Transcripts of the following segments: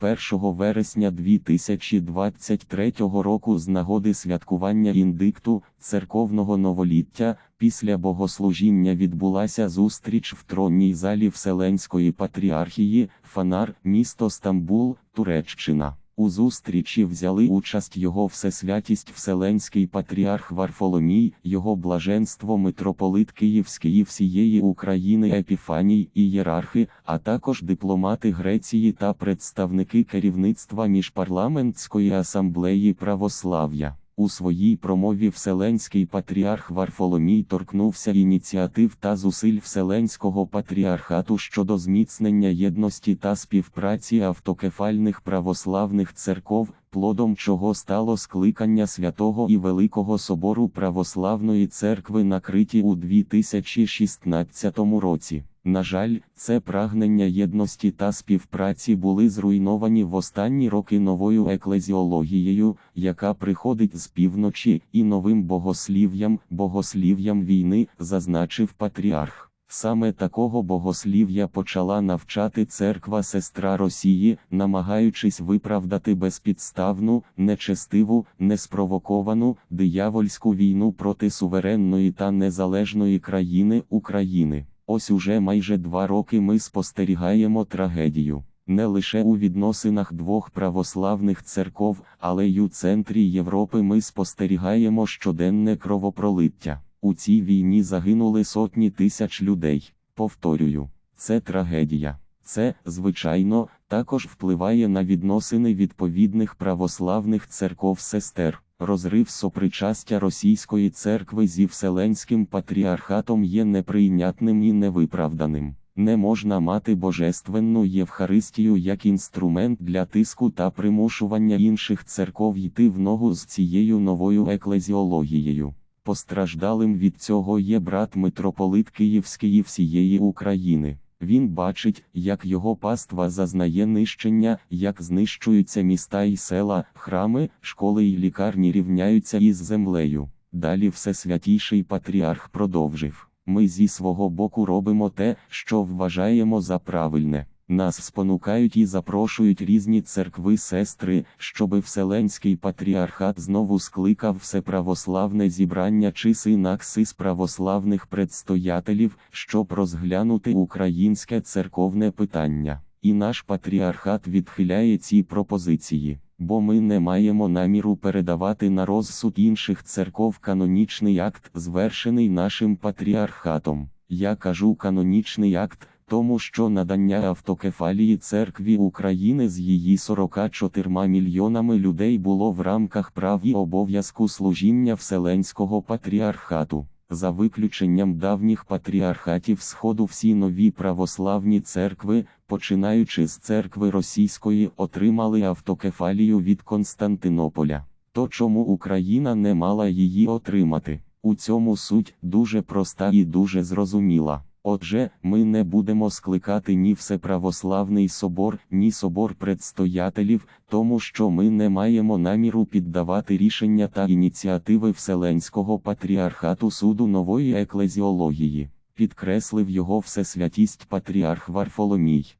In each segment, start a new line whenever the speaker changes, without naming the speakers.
1 вересня 2023 року з нагоди святкування індикту церковного новоліття після богослужіння відбулася зустріч в тронній залі Вселенської патріархії, Фанар, місто Стамбул, Туреччина. У зустрічі взяли участь його всесвятість Вселенський патріарх Варфоломій, його блаженство митрополит Київський і всієї України Епіфаній і єрархи, а також дипломати Греції та представники керівництва міжпарламентської асамблеї православ'я. У своїй промові Вселенський патріарх Варфоломій торкнувся ініціатив та зусиль Вселенського патріархату щодо зміцнення єдності та співпраці автокефальних православних церков, плодом чого стало скликання Святого і Великого Собору Православної Церкви на Криті у 2016 році. На жаль, це прагнення єдності та співпраці були зруйновані в останні роки новою еклезіологією, яка приходить з півночі, і новим богослів'ям, богослів'ям війни, зазначив патріарх. Саме такого богослів'я почала навчати церква сестра Росії, намагаючись виправдати безпідставну, нечестиву, неспровоковану, диявольську війну проти суверенної та незалежної країни України. Ось уже майже два роки ми спостерігаємо трагедію. Не лише у відносинах двох православних церков, але й у центрі Європи ми спостерігаємо щоденне кровопролиття. У цій війні загинули сотні тисяч людей. Повторюю, це трагедія. Це, звичайно, також впливає на відносини відповідних православних церков сестер. Розрив сопричастя Російської церкви зі Вселенським патріархатом є неприйнятним і невиправданим. Не можна мати божественну Євхаристію як інструмент для тиску та примушування інших церков йти в ногу з цією новою еклезіологією. Постраждалим від цього є брат митрополит Київський і всієї України. Він бачить, як його паства зазнає нищення, як знищуються міста і села, храми, школи і лікарні рівняються із землею. Далі Всесвятійший патріарх продовжив: ми зі свого боку робимо те, що вважаємо за правильне. Нас спонукають і запрошують різні церкви сестри, щоби Вселенський патріархат знову скликав всеправославне зібрання чи синаксис православних предстоятелів, щоб розглянути українське церковне питання. І наш патріархат відхиляє ці пропозиції, бо ми не маємо наміру передавати на розсуд інших церков канонічний акт, звершений нашим патріархатом. Я кажу канонічний акт тому що надання автокефалії церкві України з її 44 мільйонами людей було в рамках прав і обов'язку служіння Вселенського патріархату. За виключенням давніх патріархатів Сходу всі нові православні церкви, починаючи з церкви російської, отримали автокефалію від Константинополя. То чому Україна не мала її отримати? У цьому суть дуже проста і дуже зрозуміла. Отже, ми не будемо скликати ні Всеправославний собор, ні собор предстоятелів, тому що ми не маємо наміру піддавати рішення та ініціативи Вселенського патріархату суду нової еклезіології, підкреслив його всесвятість патріарх Варфоломій.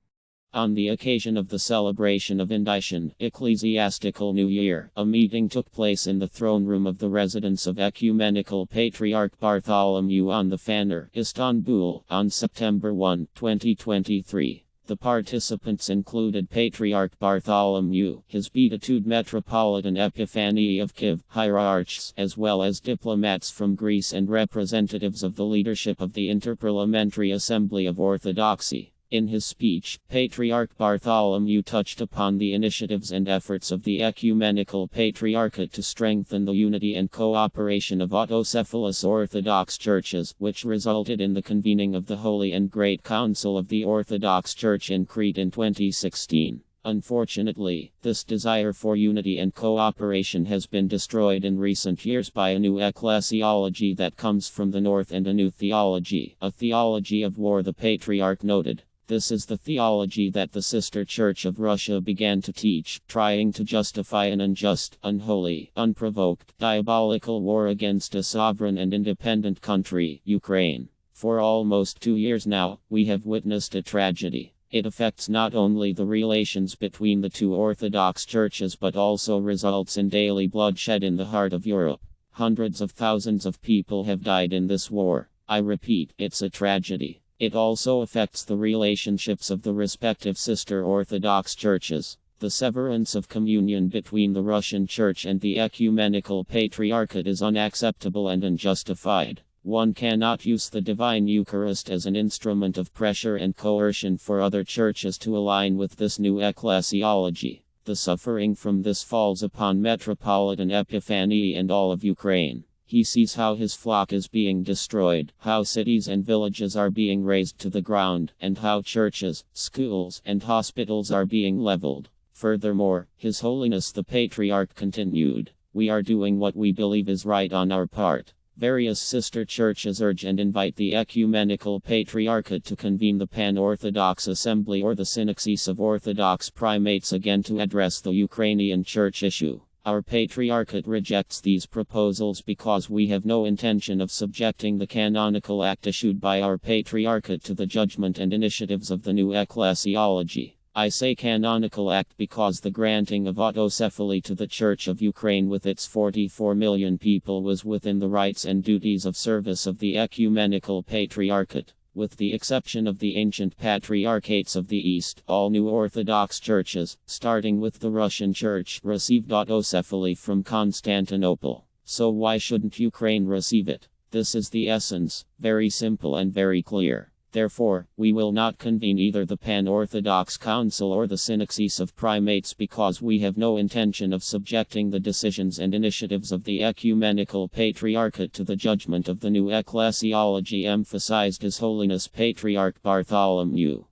On the occasion of the celebration of Inditian Ecclesiastical New Year, a meeting took place in the throne room of the residence of Ecumenical Patriarch Bartholomew on the Fanner, Istanbul, on September 1, 2023. The participants included Patriarch Bartholomew, his Beatitude Metropolitan Epiphany of Kiev, hierarchs, as well as diplomats from Greece and representatives of the leadership of the Interparliamentary Assembly of Orthodoxy. In his speech, Patriarch Bartholomew touched upon the initiatives and efforts of the Ecumenical Patriarchate to strengthen the unity and cooperation of autocephalous Orthodox churches, which resulted in the convening of the Holy and Great Council of the Orthodox Church in Crete in 2016. Unfortunately, this desire for unity and cooperation has been destroyed in recent years by a new ecclesiology that comes from the north and a new theology, a theology of war, the Patriarch noted. This is the theology that the sister church of Russia began to teach, trying to justify an unjust, unholy, unprovoked, diabolical war against a sovereign and independent country, Ukraine. For almost two years now, we have witnessed a tragedy. It affects not only the relations between the two Orthodox churches but also results in daily bloodshed in the heart of Europe. Hundreds of thousands of people have died in this war. I repeat, it's a tragedy. It also affects the relationships of the respective sister Orthodox churches. The severance of communion between the Russian Church and the Ecumenical Patriarchate is unacceptable and unjustified. One cannot use the Divine Eucharist as an instrument of pressure and coercion for other churches to align with this new ecclesiology. The suffering from this falls upon Metropolitan Epiphany and all of Ukraine. He sees how his flock is being destroyed, how cities and villages are being razed to the ground, and how churches, schools, and hospitals are being leveled. Furthermore, His Holiness the Patriarch continued, We are doing what we believe is right on our part. Various sister churches urge and invite the Ecumenical Patriarchate to convene the Pan Orthodox Assembly or the Synaxis of Orthodox Primates again to address the Ukrainian church issue. Our Patriarchate rejects these proposals because we have no intention of subjecting the canonical act issued by our Patriarchate to the judgment and initiatives of the new ecclesiology. I say canonical act because the granting of autocephaly to the Church of Ukraine with its 44 million people was within the rights and duties of service of the Ecumenical Patriarchate. With the exception of the ancient patriarchates of the East, all new Orthodox churches, starting with the Russian Church, received autocephaly from Constantinople. So why shouldn't Ukraine receive it? This is the essence, very simple and very clear. Therefore, we will not convene either the Pan Orthodox Council or the Synaxis of Primates because we have no intention of subjecting the decisions and initiatives of the Ecumenical Patriarchate to the judgment of the new ecclesiology emphasized His Holiness Patriarch Bartholomew.